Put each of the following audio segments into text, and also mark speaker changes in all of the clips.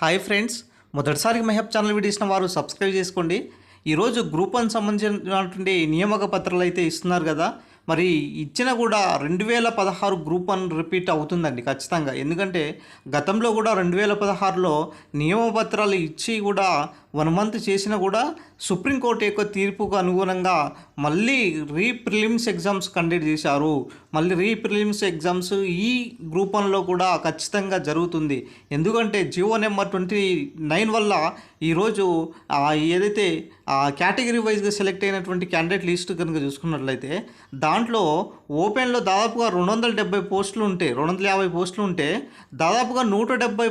Speaker 1: Hi friends. మొదటిసారి Mehab channel video ఇచ్చిన వారు సబ్స్క్రైబ్ చేసుకోండి. ఈరోజు గ్రూప్ వన్ సంబంధించినటువంటి నియామక పత్రాలు అయితే ఇస్తున్నారు కదా. మరి ఇచ్చిన కూడా రెండు వేల పదహారు గ్రూప్ వన్ రిపీట్ అవుతుందండి ఖచ్చితంగా. ఎందుకంటే గతంలో కూడా రెండు వేల పదహారులో నియమ పత్రాలు ఇచ్చి కూడా వన్ మంత్ చేసినా కూడా సుప్రీంకోర్టు యొక్క తీర్పుకు అనుగుణంగా మళ్ళీ రీప్రిలిమ్స్ ఎగ్జామ్స్ కండక్ట్ చేశారు. మళ్ళీ రీప్రిలిమ్స్ ఎగ్జామ్స్ ఈ గ్రూప్ వన్లో కూడా ఖచ్చితంగా జరుగుతుంది. ఎందుకంటే జియో నెంబర్ ట్వంటీ నైన్ వల్ల ఈరోజు ఆ, ఏదైతే కేటగిరీ వైజ్గా సెలెక్ట్ అయినటువంటి క్యాండిడేట్ లిస్ట్ కనుక చూసుకున్నట్లయితే దాంట్లో ఓపెన్లో దాదాపుగా రెండు వందల డెబ్బై పోస్టులు ఉంటే రెండు వందల యాభై పోస్టులు ఉంటే దాదాపుగా నూట డెబ్బై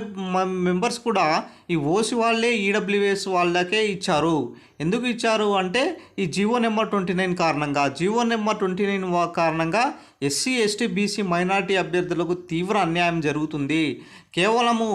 Speaker 1: మెంబర్స్ కూడా ఈ ఓసి వాళ్ళే ఈడబ్ల్యూఎస్ వాళ్ళకే ఇచ్చారు. ఎందుకు ఇచ్చారు అంటే ఈ జివో నెంబర్ ట్వంటీ నైన్ కారణంగా జివో నెంబర్ ట్వంటీ నైన్ కారణంగా ఎస్సీ ఎస్టీ బీసీ మైనార్టీ అభ్యర్థులకు తీవ్ర అన్యాయం జరుగుతుంది. కేవలము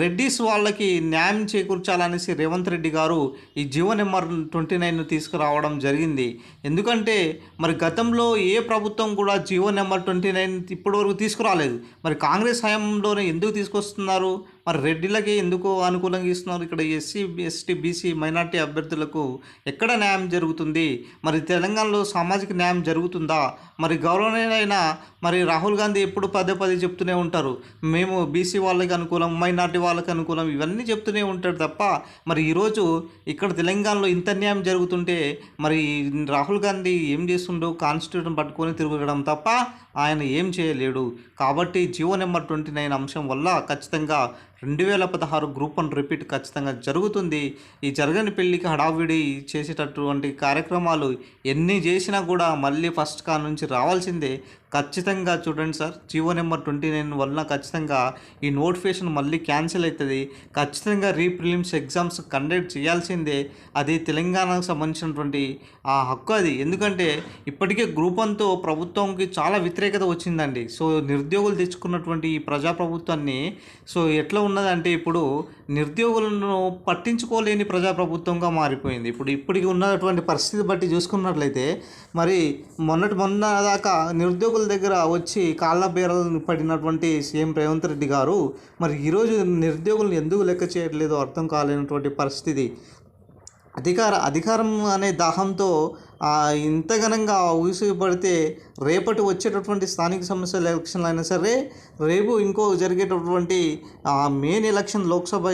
Speaker 1: రెడ్డిస్ వాళ్ళకి న్యాయం చేకూర్చాలనేసి రేవంత్ రెడ్డి గారు ఈ జీవో నెంబర్ ట్వంటీ నైన్ తీసుకురావడం జరిగింది. ఎందుకంటే మరి గతంలో ఏ ప్రభుత్వం కూడా జీవో నెంబర్ ట్వంటీ నైన్ ఇప్పటివరకు తీసుకురాలేదు. మరి కాంగ్రెస్ హయాంలోనే ఎందుకు తీసుకొస్తున్నారు? మరి రెడ్డిలకి ఎందుకు అనుకూలంగా ఇస్తున్నారు? ఇక్కడ ఎస్సీ ఎస్టీ బీసీ మైనార్టీ అభ్యర్థులకు ఎక్కడ న్యాయం జరుగుతుంది? మరి తెలంగాణలో సామాజిక న్యాయం జరుగుతుందా? మరి అయినా మరి రాహుల్ గాంధీ ఎప్పుడు పదే పదే చెప్తూనే ఉంటారు. మేము బీసీ వాళ్ళకి అనుకూలం మైనార్టీ వాళ్ళకి అనుకూలం ఇవన్నీ చెప్తూనే ఉంటాడు తప్ప మరి ఈరోజు ఇక్కడ తెలంగాణలో ఇంత న్యాయం జరుగుతుంటే మరి రాహుల్ గాంధీ ఏం చేస్తుండో కాన్స్టిట్యూషన్ పట్టుకొని తిరగడం తప్ప ఆయన ఏం చేయలేడు. కాబట్టి జియో నెంబర్ ట్వంటీ నైన్ అంశం వల్ల ఖచ్చితంగా రెండు వేల పదహారు గ్రూప్ వన్ రిపీట్ ఖచ్చితంగా జరుగుతుంది. ఈ జరగని పెళ్ళికి హడావిడి చేసేటటువంటి కార్యక్రమాలు ఎన్ని చేసినా కూడా మళ్ళీ ఫస్ట్ కా నుంచి రావాల్సిందే. ఖచ్చితంగా చూడండి sir. GO number twenty nine వలన ఖచ్చితంగా ఈ నోటిఫికేషన్ మళ్ళీ క్యాన్సిల్ అవుతుంది. ఖచ్చితంగా రీప్రిలిమ్స్ ఎగ్జామ్స్ కండక్ట్ చేయాల్సిందే. అది తెలంగాణకు సంబంధించినటువంటి ఆ హక్కు అది. ఎందుకంటే ఇప్పటికే గ్రూప్ వన్తో ప్రభుత్వంకి చాలా వ్యతిరేకత వచ్చిందండి. సో నిరుద్యోగులు తెచ్చుకున్నటువంటి ఈ ప్రజాప్రభుత్వాన్ని సో ఎట్లా ఉన్నదంటే ఇప్పుడు నిరుద్యోగులను పట్టించుకోలేని ప్రజాప్రభుత్వంగా మారిపోయింది. ఇప్పుడు ఇప్పటికి ఉన్నటువంటి పరిస్థితి బట్టి చూసుకున్నట్లయితే మరి మొన్నటి మొన్న దాకా నిరుద్యోగులు దగ్గర వచ్చి కాళ్ళ బేరలు పడినటువంటి సీఎం రేవంత్ రెడ్డి గారు మరి ఈరోజు నిరుద్యోగులను ఎందుకు లెక్క చేయట్లేదు అర్థం కాలేనటువంటి పరిస్థితి. అధికార అధికారం అనే దాహంతో ఇంత ఘనంగా ఊసిపడితే రేపటి వచ్చేటటువంటి స్థానిక సంస్థల ఎలక్షన్లు అయినా సరే రేపు ఇంకో జరిగేటటువంటి main election Lok Sabha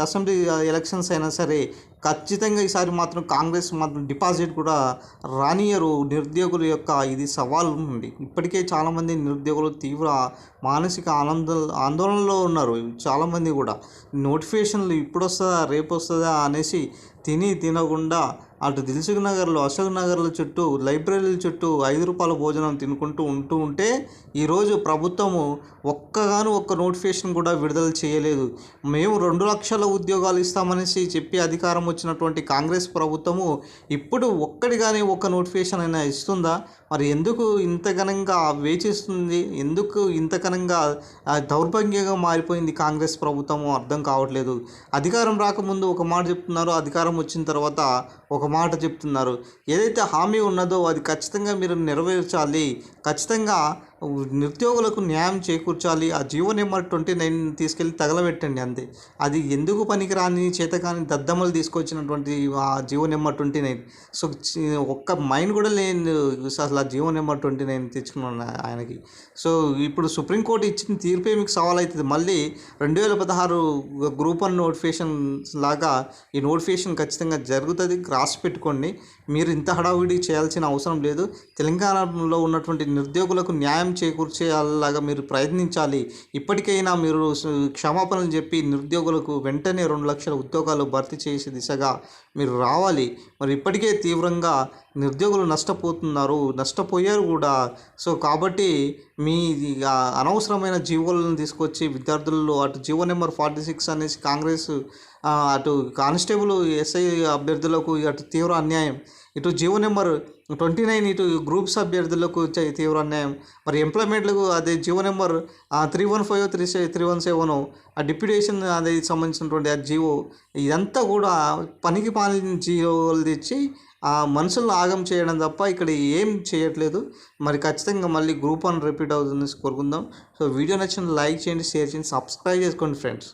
Speaker 1: assembly elections అయినా సరే ఖచ్చితంగా ఈసారి మాత్రం కాంగ్రెస్ మాత్రం డిపాజిట్ కూడా రానియరు. నిరుద్యోగుల యొక్క ఇది సవాల్ ఉంది. ఇప్పటికే చాలామంది నిరుద్యోగులు తీవ్ర మానసిక ఆనంద ఆందోళనలో ఉన్నారు. చాలామంది కూడా నోటిఫికేషన్లు ఇప్పుడు వస్తుందా రేపు వస్తుందా అనేసి తిని తినకుండా అటు దిల్సుఖ్ నగర్లో అశోక్ నగర్ల చుట్టూ లైబ్రరీల చుట్టూ ఐదు రూపాయల భోజనం తినుకుంటూ ఉంటూ ఉంటే ఈరోజు ప్రభుత్వము ఒక్కగాను ఒక్క నోటిఫికేషన్ కూడా విడుదల చేయలేదు. మేము రెండు లక్షల ఉద్యోగాలు ఇస్తామనేసి చెప్పి అధికారం వచ్చినటువంటి కాంగ్రెస్ ప్రభుత్వము ఇప్పుడు ఒక్కటి కానీ ఒక్క నోటిఫికేషన్ అయినా ఇస్తుందా? మరి ఎందుకు ఇంత ఘనంగా వేచిస్తుంది? ఎందుకు ఇంత ఘనంగా దౌర్భాగ్యంగా మారిపోయింది కాంగ్రెస్ ప్రభుత్వము అర్థం కావట్లేదు. అధికారం రాకముందు ఒక మాట చెప్తున్నారు. అధికారం వచ్చిన తర్వాత ఒక మాట చెప్తున్నారు. ఏదైతే హామీ ఉన్నదో అది ఖచ్చితంగా మీరు నెరవేర్చాలి. ఖచ్చితంగా నిరుద్యోగులకు న్యాయం చేకూర్చాలి. ఆ జీవో నెంబర్ ట్వంటీ నైన్ తీసుకెళ్ళి తగలబెట్టండి అంతే. అది ఎందుకు పనికిరాని చేతకాని దద్దమ్మలు తీసుకొచ్చినటువంటి ఆ GO number twenty nine? So ఒక్క మైండ్ కూడా లేని అసలు ఆ జీవో నెంబర్ ట్వంటీ నైన్ తెచ్చుకున్నాను ఆయనకి. సో ఇప్పుడు సుప్రీంకోర్టు ఇచ్చిన తీర్పే మీకు సవాల్ అవుతుంది మళ్ళీ రెండు వేల పదహారు గ్రూప్ వన్ నోటిఫికేషన్ లాగా ఈ నోటిఫికేషన్ ఖచ్చితంగా జరుగుతుంది. రాసి పెట్టుకోండి. మీరు ఇంత హడావిడి చేయాల్సిన అవసరం లేదు. తెలంగాణలో ఉన్నటువంటి నిరుద్యోగులకు న్యాయం చేకూర్చేలాగా మీరు ప్రయత్నించాలి. ఇప్పటికైనా మీరు క్షమాపణలు చెప్పి నిరుద్యోగులకు వెంటనే రెండు లక్షల ఉద్యోగాలు భర్తీ చేసే దిశగా మీరు రావాలి. మరి ఇప్పటికే తీవ్రంగా నిరుద్యోగులు నష్టపోతున్నారు నష్టపోయారు కూడా. సో కాబట్టి మీ అనవసరమైన జీవోలను తీసుకొచ్చి విద్యార్థుల్లో అటు జీవో నెంబర్ ఫార్టీ సిక్స్ అనేసి కాంగ్రెస్ అటు కానిస్టేబుల్ ఎస్ఐ అభ్యర్థులకు అటు తీవ్ర అన్యాయం. ఇటు జీవో నెంబర్ ట్వంటీ నైన్ ఇటు గ్రూప్స్ అభ్యర్థులకు వచ్చే తీవ్ర అన్యాయం. మరి ఎంప్లాయ్మెంట్లకు అదే GO number three one five three three one seven ఆ డిప్యూటేషన్ అది సంబంధించినటువంటి ఆ జీవో ఇదంతా కూడా పనికి పాలిన జీవోలు తెచ్చి ఆ మనుషులను ఆగం చేయడం తప్ప ఇక్కడ ఏం చేయట్లేదు. మరి ఖచ్చితంగా మళ్ళీ గ్రూప్ వన్ రిపీట్ అవుతుంది కోరుకుందాం. సో వీడియో నచ్చిన లైక్ చేయండి షేర్ చేయండి సబ్స్క్రైబ్ చేసుకోండి ఫ్రెండ్స్.